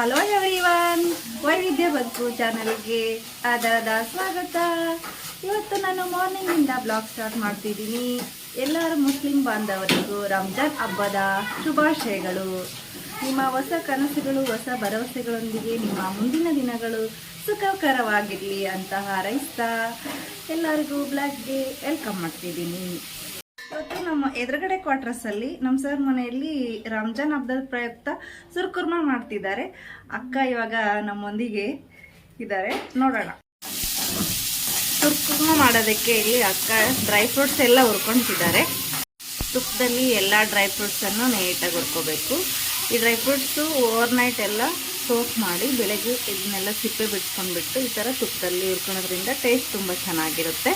Hello everyone ವೈವಿಧ್ಯ ಬದುಕು ಚಾನಲ್ಗೆ ಆದರದ ಸ್ವಾಗತ. ಇವತ್ತು ನಾನು ಮಾರ್ನಿಂಗಿಂದ ಬ್ಲಾಗ್ ಸ್ಟಾರ್ಟ್ ಮಾಡ್ತಿದ್ದೀನಿ. ಎಲ್ಲರ ಮುಸ್ಲಿಂ ಬಾಂಧವರಿಗೂ ರಂಜಾನ್ ಹಬ್ಬದ ಶುಭಾಶಯಗಳು. ನಿಮ್ಮ ಹೊಸ ಕನಸುಗಳು, ಹೊಸ ಭರವಸೆಗಳೊಂದಿಗೆ ನಿಮ್ಮ ಮುಂದಿನ ದಿನಗಳು ಸುಖಕರವಾಗಿರಲಿ ಅಂತ ಹಾರೈಸ್ತಾ ಎಲ್ಲರಿಗೂ ಬ್ಲಾಗ್ಗೆ ವೆಲ್ಕಮ್ ಮಾಡ್ತಿದ್ದೀನಿ. ಇವತ್ತು ನಮ್ಮ ಎದುರುಗಡೆ ಕ್ವಾರ್ಟರ್ಸ್ ಅಲ್ಲಿ ನಮ್ಮ ಸರ್ ಮನೆಯಲ್ಲಿ ರಂಜಾನ್ ಹಬ್ಬದ ಪ್ರಯುಕ್ತ ಸುರ್ಕುರ್ಮ ಮಾಡ್ತಿದ್ದಾರೆ. ಅಕ್ಕ ಇವಾಗ ನಮ್ಮೊಂದಿಗೆ ಇದ್ದಾರೆ. ನೋಡೋಣ. ಸುರ್ಕುರ್ಮ ಮಾಡೋದಕ್ಕೆ ಇಲ್ಲಿ ಅಕ್ಕ ಡ್ರೈ ಫ್ರೂಟ್ಸ್ ಎಲ್ಲ ಹುರ್ಕೊಂತಿದ್ದಾರೆ ತುಪ್ಪದಲ್ಲಿ ಎಲ್ಲ ಡ್ರೈ ಫ್ರೂಟ್ಸ್ ಅನ್ನು ನೀಟಾಗಿ ಹುರ್ಕೋಬೇಕು. ಈ ಡ್ರೈ ಫ್ರೂಟ್ಸು ಓವರ್ ನೈಟ್ ಎಲ್ಲ ಸೋಪ್ ಮಾಡಿ ಬೆಳಗ್ಗೆ ಇದನ್ನೆಲ್ಲ ಸಿಪ್ಪೆ ಬಿಟ್ಕೊಂಡ್ಬಿಟ್ಟು ಈ ಥರ ತುಪ್ಪದಲ್ಲಿ ಹುರ್ಕೊಳೋದ್ರಿಂದ ಟೇಸ್ಟ್ ತುಂಬ ಚೆನ್ನಾಗಿರುತ್ತೆ.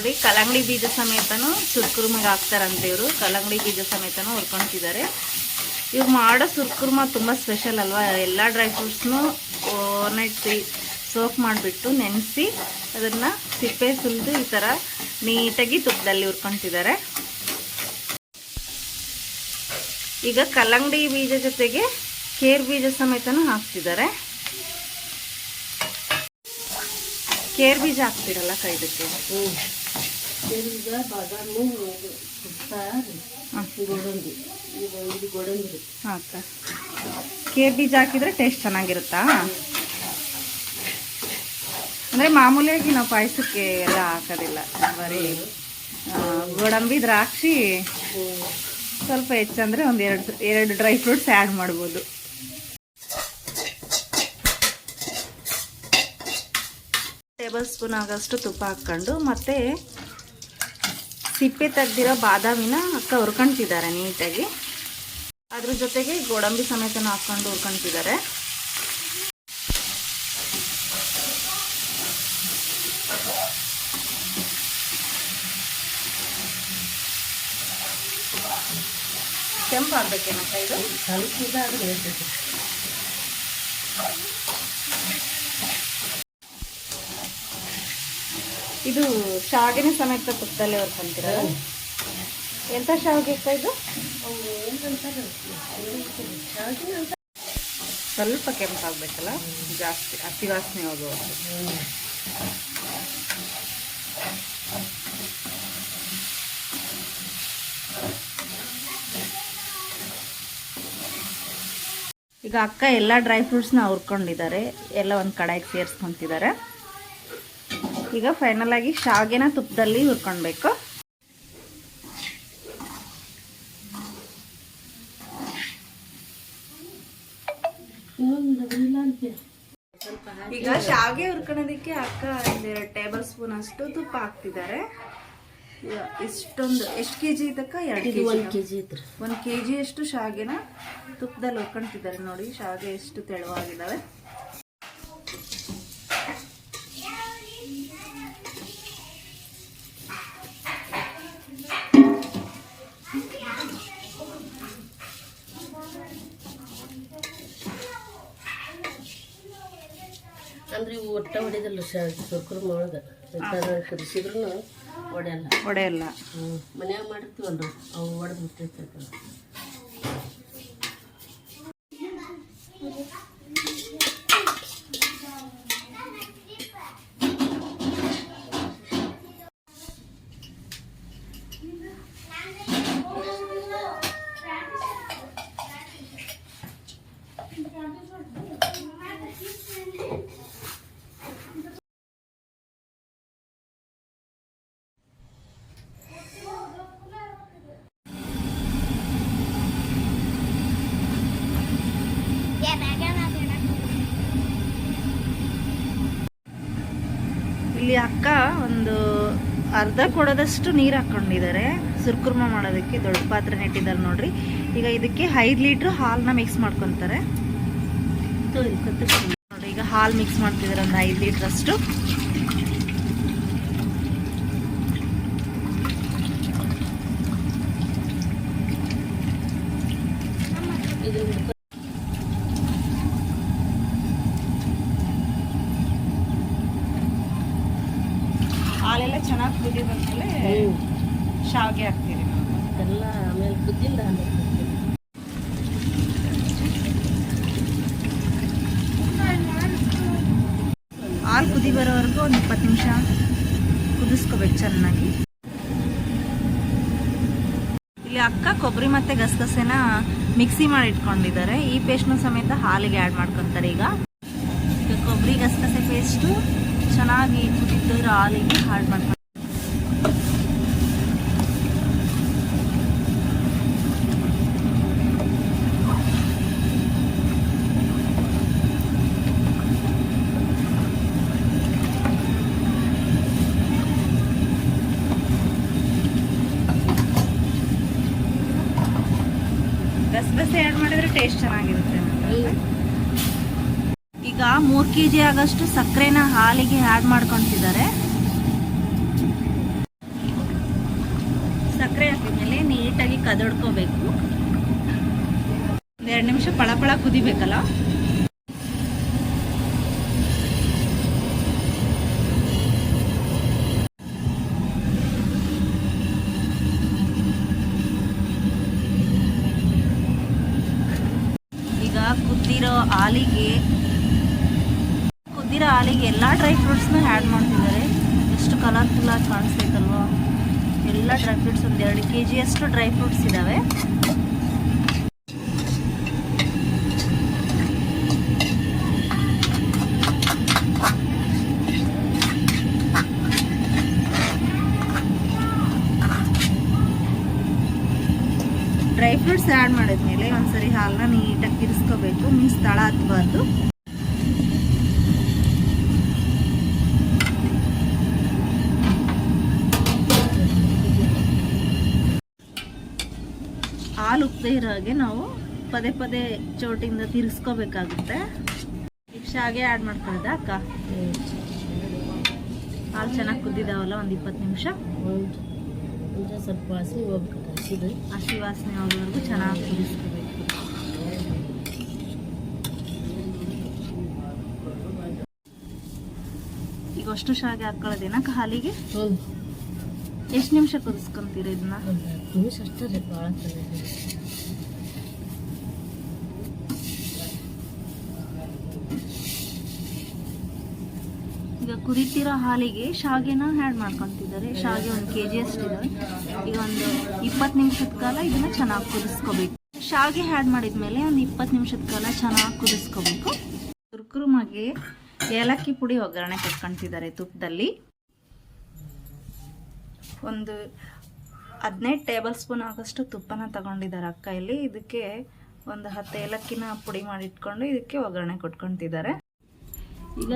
ನೋಡಿ, ಕಲ್ಲಂಗಡಿ ಬೀಜ ಸಮೇತನೂ ಸುರ್ಕುರ್ಮಿಗೆ ಹಾಕ್ತಾರಂತೆ ಇವರು. ಕಲ್ಲಂಗಡಿ ಬೀಜ ಸಮೇತನೂ ಹುರ್ಕೊಂತಿದ್ದಾರೆ. ಇವ್ರು ಮಾಡೋ ಸುರ್ಕುರ್ಮ ತುಂಬ ಸ್ಪೆಷಲ್ ಅಲ್ವಾ? ಎಲ್ಲ ಡ್ರೈ ಫ್ರೂಟ್ಸ್ನು ಓವರ್ನೈಟ್ ಸೋಕ್ ಮಾಡಿಬಿಟ್ಟು ನೆನೆಸಿ ಅದನ್ನು ಸಿಪ್ಪೆ ಸುಲಿದು ಈ ಥರ ನೀಟಾಗಿ ತುಪ್ಪದಲ್ಲಿ ಹುರ್ಕೊಂತಿದ್ದಾರೆ. ಈಗ ಕಲ್ಲಂಗಡಿ ಬೀಜ ಜೊತೆಗೆ ಕೇರ್ ಬೀಜ ಸಮೇತನೂ ಹಾಕ್ತಿದ್ದಾರೆ. ಕೇರ್ ಬೀಜ ಹಾಕ್ತಿರಲ್ಲ ಕೈ ಬಾದಾಮಿ ಗೋಡಂಬಿ. ಇದು ಇದು ಗೋಡಂಬಿ. ಹಾಕ ಕೇರ್ ಬೀಜ ಹಾಕಿದ್ರೆ ಟೇಸ್ಟ್ ಚೆನ್ನಾಗಿರುತ್ತಾ? ಅಂದ್ರೆ ಮಾಮೂಲಿಯಾಗಿ ನಾವು ಪಾಯಸಕ್ಕೆ ಎಲ್ಲ ಹಾಕೋದಿಲ್ಲ. ಬರೀ ಗೋಡಂಬಿ ದ್ರಾಕ್ಷಿ ಸ್ವಲ್ಪ ಹೆಚ್ಚಂದ್ರೆ ಒಂದು ಎರಡು ಎರಡು ಡ್ರೈ ಫ್ರೂಟ್ಸ್ ಆ್ಯಡ್ ಮಾಡ್ಬೋದು. ಟೇಬಲ್ ಸ್ಪೂನ್ ಆಗಷ್ಟು ತುಪ್ಪ ಹಾಕ್ಕೊಂಡು ಮತ್ತೆ ಸಿಪ್ಪೆ ತೆಗ್ದಿರೋ ಬಾದಾಮಿನ ಅಕ್ಕ ಹುರ್ಕೊಂತಿದ್ದಾರೆ ನೀಟಾಗಿ. ಅದ್ರ ಜೊತೆಗೆ ಗೋಡಂಬಿ ಸಮೇತನ ಹಾಕೊಂಡು ಹುರ್ಕೊಂತಿದ್ದಾರೆ. ಕೆಂಪು ಆಗ್ಬೇಕೇನಕ್ಕ ಇದು ಸ್ವಲ್ಪ ಇದಾದ್ರೆ ಇದು ಶಾವಿಗೆನ ಸಮೇತ ತುಪ್ಪದಲ್ಲೇ ಹೊರ್ಕೊಂತೀರ ಎಂತ ಶಾವಿಗೆ ಇತ್ತ ಇದು? ಸ್ವಲ್ಪ ಕೆಂಪಾಗಬೇಕಲ್ಲ? ಜಾಸ್ತಿ ಅತಿ ವಾಸನೆ ಹೋಗುವ ಈಗ ಅಕ್ಕ ಎಲ್ಲ ಡ್ರೈ ಫ್ರೂಟ್ಸ್ನ ಹುರ್ಕೊಂಡಿದ್ದಾರೆ. ಎಲ್ಲ ಒಂದು ಕಡಾಯಿಗೆ ಸೇರಿಸ್ಕೊಂತಿದ್ದಾರೆ. ಈಗ ಫೈನಲ್ ಆಗಿ ಶಾವಿಗೆನ ತುಪ್ಪದಲ್ಲಿ ಹುರ್ಕೊಳ್ಬೇಕು ಈಗ ಶಾವಿಗೆ ಹುರ್ಕೊಳೋದಕ್ಕೆ ಅಕ್ಕ ಒಂದೆರಡು ಟೇಬಲ್ ಸ್ಪೂನ್ ಅಷ್ಟು ತುಪ್ಪ ಹಾಕ್ತಿದ್ದಾರೆ. ಇಷ್ಟೊಂದು ಎಷ್ಟು ಕೆ ಜಿ ಇದಕ್ಕ? ಎರಡು ಕೆ ಜಿ ಒಂದು ಕೆ ಜಿಯಷ್ಟು ಶಾವಿಗೆನ ತುಪ್ಪದಲ್ಲಿ ಹುರ್ಕೊಳ್ತಿದ್ದಾರೆ ನೋಡಿ ಶಾವಿಗೆ ಎಷ್ಟು ತೆಳುವಾಗಿದ್ದಾವೆ ಅಂದ್ರೆ ಇವು ಒಟ್ಟ ಹೊಡೆದಿಲ್ಲ ಶುಕ್ರಮ ಒಳಗೆ ಹೊಡೆಯಲ್ಲ. ಒಡೆಯಲ್ಲ ಹ್ಞೂ ಮನ್ಯಾಗ ಮಾಡಿರ್ತೀವಲ್ಲ ಅವು ಒಡೆದು ಬಿಟ್ಟಿರ್ತೈತೆ ಇಲ್ಲಿ ಅಕ್ಕ ಒಂದು ಅರ್ಧ ಕೊಡೋದಷ್ಟು ನೀರು ಹಾಕೊಂಡಿದ್ದಾರೆ. ಸುರ್ಕುರ್ಮ ಮಾಡೋದಕ್ಕೆ ದೊಡ್ಡ ಪಾತ್ರೆ ನೆಟ್ಟಿದ್ದಾರೆ ನೋಡ್ರಿ. ಈಗ ಇದಕ್ಕೆ ಐದು ಲೀಟ್ರ್ ಹಾಲನ್ನ ಮಿಕ್ಸ್ ಮಾಡ್ಕೊತಾರೆ. ನೋಡ್ರಿ ಈಗ ಹಾಲು ಮಿಕ್ಸ್ ಮಾಡ್ತಿದ್ದಾರೆ ಒಂದು ಐದು ಲೀಟ್ರ್ ಕಾಲೆಲ್ಲ ಚೆನ್ನಾಗಿ ಕುದಿ ಬಂದಮೇಲೆ ಶಾವಿಗೆ ಹಾಕ್ತೀರಿ ಎಲ್ಲ ಆಮೇಲೆ ಕುದ್ದಿಲ್ಲ ಹಾಲು ಕುದಿ ಬರೋವರೆಗೂ ಒಂದು ಇಪ್ಪತ್ತು ನಿಮಿಷ ಕುದಿಸ್ಕೋಬೇಕು ಚೆನ್ನಾಗಿ. ಇಲ್ಲಿ ಅಕ್ಕ ಕೊಬ್ಬರಿ ಮತ್ತು ಗಸಗಸೆನ ಮಿಕ್ಸಿ ಮಾಡಿ ಇಟ್ಕೊಂಡಿದ್ದಾರೆ. ಈ ಪೇಸ್ಟ್ನ ಸಮೇತ ಹಾಲಿಗೆ ಆ್ಯಡ್ ಮಾಡ್ಕೊತಾರೆ ಈಗ. ಕೊಬ್ಬರಿ ಗಸಗಸೆ ಪೇಸ್ಟು ಚೆನ್ನಾಗಿ ಕುದಿದ್ದರ ಹಾಲಿಗೆ ಹಾಳು ಮಾಡ್ಕೊಂಡು. ಗಸಗಸೆ ಆ್ಯಡ್ ಮಾಡಿದ್ರೆ ಟೇಸ್ಟ್ ಈಗ ಮೂರು ಕೆ ಜಿ ಆಗಷ್ಟು ಸಕ್ಕರೆನ ಹಾಲಿಗೆ ಆ್ಯಡ್ ಮಾಡ್ಕೊತಿದ್ದಾರೆ. ಸಕ್ಕರೆ ಹಾಕಿದ್ಮೇಲೆ ನೀಟಾಗಿ ಕದಡ್ಕೋಬೇಕು. ಎರಡು ನಿಮಿಷ ಪಳಪಳ ಕುದಿಬೇಕಲ್ಲ? ಈಗ ಕುದ್ದಿರೋ ಹಾಲಿಗೆ ಎಲ್ಲ ಡ್ರೈ ಫ್ರೂಟ್ಸ್ನ ಆ್ಯಡ್ ಮಾಡ್ತಿದ್ದಾರೆ. ಎಷ್ಟು ಕಲರ್ಫುಲ್ ಆಗಿ ಕಾಣಿಸ್ತೈತಲ್ವಾ. ಎಲ್ಲ ಡ್ರೈ ಫ್ರೂಟ್ಸ್ ಒಂದು ಎರಡು ಕೆ ಜಿಯಷ್ಟು ಡ್ರೈ ಫ್ರೂಟ್ಸ್ ಇದ್ದಾವೆ ಡ್ರೈ ಫ್ರೂಟ್ಸ್ ಆ್ಯಡ್ ಮಾಡಿದ್ಮೇಲೆ ಒಂದ್ಸರಿ ಹಾಲನ್ನ ನೀಟಾಗಿ ತಿರ್ಸ್ಕೋಬೇಕು ಮೀನ್ಸ್ ತಳ ಹತ್ಬಾರ್ದು. ಉಪ್ಪದೇ ಇರೋ ಹಾಗೆ ನಾವು ಪದೇ ಪದೇ ಚೋಟಿಂದ ತಿರ್ಸ್ಕೋಬೇಕಾಗುತ್ತೆ. ಶಾಗೆ ಆ್ಯಡ್ ಮಾಡ್ಕೊಳ್ಳೋದ ಅಕ್ಕ? ಹಾಲು ಚೆನ್ನಾಗಿ ಕುದ್ದಿದಾವಲ್ಲ, ಒಂದು ಇಪ್ಪತ್ತು ನಿಮಿಷ? ಸ್ವಲ್ಪ ಹಸಿ ಹೋಗ್ಬೇಕು ಹಸಿ ವಾಸನೆ ಚೆನ್ನಾಗಿ ಕುದಿಸ್ಕೋಬೇಕು. ಈಗ ಅಷ್ಟು ಶಾಗೆ ಹಾಲಿಗೆ? ಒಂದು ಎಷ್ಟು ನಿಮಿಷ ಕುದಿಸ್ಕೊಂತೀರ ಇದನ್ನ? ಒಂದು ಹತ್ತು ನಿಮಿಷ ಅಷ್ಟೇ ರೀ ಭಾಳ ಈಗ ಕುದಿತಿರೋ ಹಾಲಿಗೆ ಶಾಗೆನ ಆ್ಯಡ್ ಮಾಡ್ಕೊತಿದ್ದಾರೆ. ಶಾಗೆ ಒಂದು ಕೆ ಜಿ ಅಷ್ಟಿದೆ. ಈಗ ಒಂದು ಇಪ್ಪತ್ತು ನಿಮಿಷದ ಕಾಲ ಇದನ್ನ ಚೆನ್ನಾಗಿ ಕುದಿಸ್ಕೋಬೇಕು. ಶಾಗೆ ಆ್ಯಡ್ ಮಾಡಿದ್ಮೇಲೆ ಒಂದು ಇಪ್ಪತ್ತು ನಿಮಿಷದ ಕಾಲ ಚೆನ್ನಾಗಿ ಕುದಿಸ್ಕೋಬೇಕು. ಕುರ್ಕುರುಮಾಗೆ ಏಲಕ್ಕಿ ಪುಡಿ ಒಗ್ಗರಣೆ ಕಟ್ಕೊಂತಿದ್ದಾರೆ ತುಪ್ಪದಲ್ಲಿ ಒಂದು ಹದಿನೈದು ಟೇಬಲ್ ಸ್ಪೂನ್ ಆಗೋಷ್ಟು ತುಪ್ಪನ ತಗೊಂಡಿದ್ದಾರೆ ಅಕ್ಕ ಇಲ್ಲಿ. ಇದಕ್ಕೆ ಒಂದು ಹತ್ತು ಏಲಕ್ಕಿನ ಪುಡಿ ಮಾಡಿ ಇಟ್ಕೊಂಡು ಇದಕ್ಕೆ ಒಗ್ಗರಣೆ ಕೊಟ್ಕೊತಿದ್ದಾರೆ. ಈಗ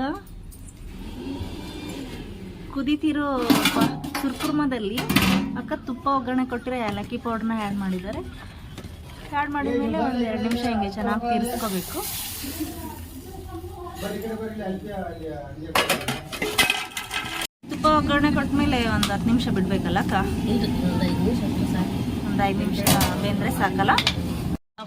ಕುದಿತಿರೋ ಸುರ್ಕುರ್ಮದಲ್ಲಿ ಅಕ್ಕ ತುಪ್ಪ ಒಗ್ಗರಣೆ ಕೊಟ್ಟಿರೋ ಏಲಕ್ಕಿ ಪೌಡ್ರನ್ನ ಆ್ಯಡ್ ಮಾಡಿದ್ದಾರೆ. ಆ್ಯಡ್ ಮಾಡಿದ್ಮೇಲೆ ಒಂದು ಎರಡು ನಿಮಿಷ ಹಿಂಗೆ ಚೆನ್ನಾಗಿ ತಿರ್ಸ್ಕೋಬೇಕು. ತುಪ್ಪ ಒಗ್ಗರಣೆ ಕೊಟ್ಟಮೇಲೆ ಒಂದು ಹತ್ತು ನಿಮಿಷ ಬಿಡ್ಬೇಕಲ್ಲ ಅಕ್ಕ? ಒಂದು ಐದು ನಿಮಿಷ ಬೆಂದರೆ ಸಾಕಲ್ಲ?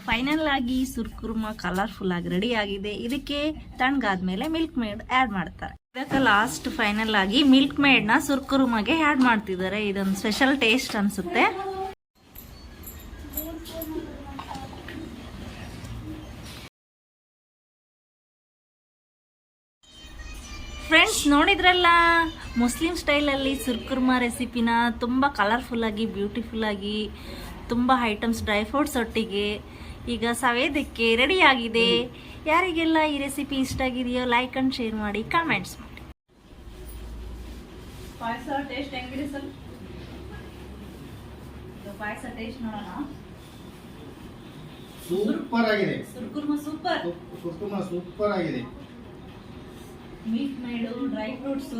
ಫೈನಲ್ ಆಗಿ ಸುರ್ಕುರ್ಮ ಕಲರ್ಫುಲ್ ಆಗಿ ರೆಡಿ ಆಗಿದೆ. ಇದಕ್ಕೆ ತಣ್ಣಗಾದ್ಮೇಲೆ ಮಿಲ್ಕ್ ಮೇಡ್ ಆ್ಯಡ್ ಮಾಡ್ತಾರೆ. ಇದಕ್ಕೆ ಲಾಸ್ಟ್ ಫೈನಲ್ ಆಗಿ ಮಿಲ್ಕ್ ಮೇಡ್ನ ಸುರ್ಕುರ್ಮಗೆ ಆ್ಯಡ್ ಮಾಡ್ತಿದ್ದಾರೆ. ಇದೊಂದು ಸ್ಪೆಷಲ್ ಟೇಸ್ಟ್ ಅನ್ಸುತ್ತೆ. ನೋಡಿದ್ರಲ್ಲ ಮುಸ್ಲಿಂ ಸ್ಟೈಲಲ್ಲಿ ಸುರ್ಕುರ್ಮಾ ರೆಸಿಪಿನ ತುಂಬ ಕಲರ್ಫುಲ್ಲಾಗಿ ಬ್ಯೂಟಿಫುಲ್ಲಾಗಿ ತುಂಬ ಐಟಮ್ಸ್ ಡ್ರೈ ಫ್ರೂಟ್ಸ್ ಒಟ್ಟಿಗೆ ಈಗ ಸವೇದಕ್ಕೆ ರೆಡಿ ಆಗಿದೆ ಯಾರಿಗೆಲ್ಲ ಈ ರೆಸಿಪಿ ಇಷ್ಟ ಆಗಿದೆಯೋ ಲೈಕ್ ಅಂಡ್ ಶೇರ್ ಮಾಡಿ ಕಾಮೆಂಟ್ಸ್ ಮಾಡಿ. ಪಾಯಸ ಟೇಸ್ಟ್ ಹೆಂಗಿದೆ ಸರ್? ಪಾಯಸ ಟೇಸ್ಟ್ ನೋಡೋಣ. ಸೂಪರ್ ಆಗಿದೆ. ಸುರ್ಕುರ್ಮಾ ಸೂಪರ್. ಸೂಪರ್ ಆಗಿದೆ. ಮಿಲ್ಕ್ ಮೇಡು ಡ್ರೈ ಫ್ರೂಟ್ಸ್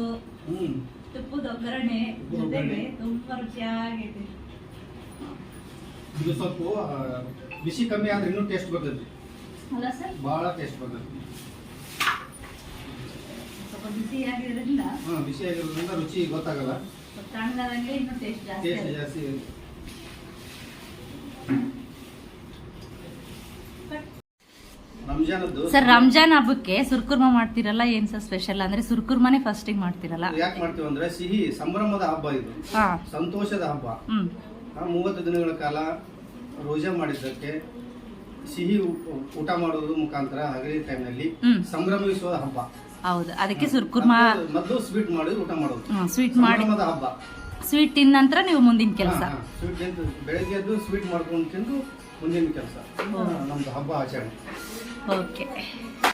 ತುಪ್ಪದ ಒಗ್ಗರಣೆ ಜೊತೆಗೆ ತುಂಬಾ ರುಚಿಯಾಗೈತೆ. ಇದು ಸ್ವಲ್ಪ ಬಿಸಿ ಕಮ್ಮಿ ಆದ್ರೆ ಇನ್ನೂ ಟೇಸ್ಟ್ ಬರ್ತೈತಿ. ಅಲ್ಲ ಸರ್? ಬಹಳ ಟೇಸ್ಟ್ ಬರ್ತೈತಿ. ಸ್ವಲ್ಪ ಬಿಸಿ ಆಗಿರೋದ್ರಿಂದ ಹಾ ಬಿಸಿ ಆಗಿರೋದ್ರಿಂದ ರುಚಿ ಗೊತ್ತಾಗಲ್ಲ. ತಣ್ಣಗಾದಂಗೆ ಇನ್ನೂ ಟೇಸ್ಟ್ ಜಾಸ್ತಿ ಟೇಸ್ಟ್ ಜಾಸ್ತಿ ಸರ್ ರಂಜಾನ್ ಹಬ್ಬಕ್ಕೆ ಸುರ್ಕುರ್ಮ ಮಾಡ್ತಿರಲ್ಲ ಏನ್ ಸರ್ ಸ್ಪೆಷಲ್ ಅಂದ್ರೆ ಸುರ್ಕುರ್ಮಾನೇ ಫಸ್ಟಿಗೆ ಮಾಡ್ತಿರಲ್ಲ? ಯಾಕೆ ಮಾಡ್ತೀವಿ ಅಂದ್ರೆ ಸಿಹಿ ಸಂಭ್ರಮದ ಹಬ್ಬ ಇದು. ಸಂತೋಷದ ಹಬ್ಬ. ಮೂವತ್ತು ದಿನಗಳ ಕಾಲ ರೋಜಾ ಮಾಡಿದ್ದಕ್ಕೆ ಸಿಹಿ ಊಟ ಮಾಡೋದು ಮುಖಾಂತರ ಹಗಲಿ ಟೈಮ್ನಲ್ಲಿ ನಲ್ಲಿ ಸಂಭ್ರಮಿಸುವ ಹಬ್ಬ. ಹೌದು. ಅದಕ್ಕೆ ಸುರ್ಕುರ್ಮ ಮೊದಲು ಸ್ವೀಟ್ ಮಾಡಿ ಊಟ ಮಾಡೋದು ಸ್ವೀಟ್ ಮಾಡಿ ಹಬ್ಬ. ಸ್ವೀಟ್ ತಿಂದ ನಂತರ ನೀವು ಮುಂದಿನ ಕೆಲಸ. ಸ್ವೀಟ್ ಬೆಳಗ್ಗೆ ಎದ್ದು ಸ್ವೀಟ್ ಮಾಡ್ಕೊಂಡು ತಿಂದು ಮುಂದಿನ ಕೆಲಸ. ನಮ್ದು ಹಬ್ಬ ಆಚರಣೆ. Okay.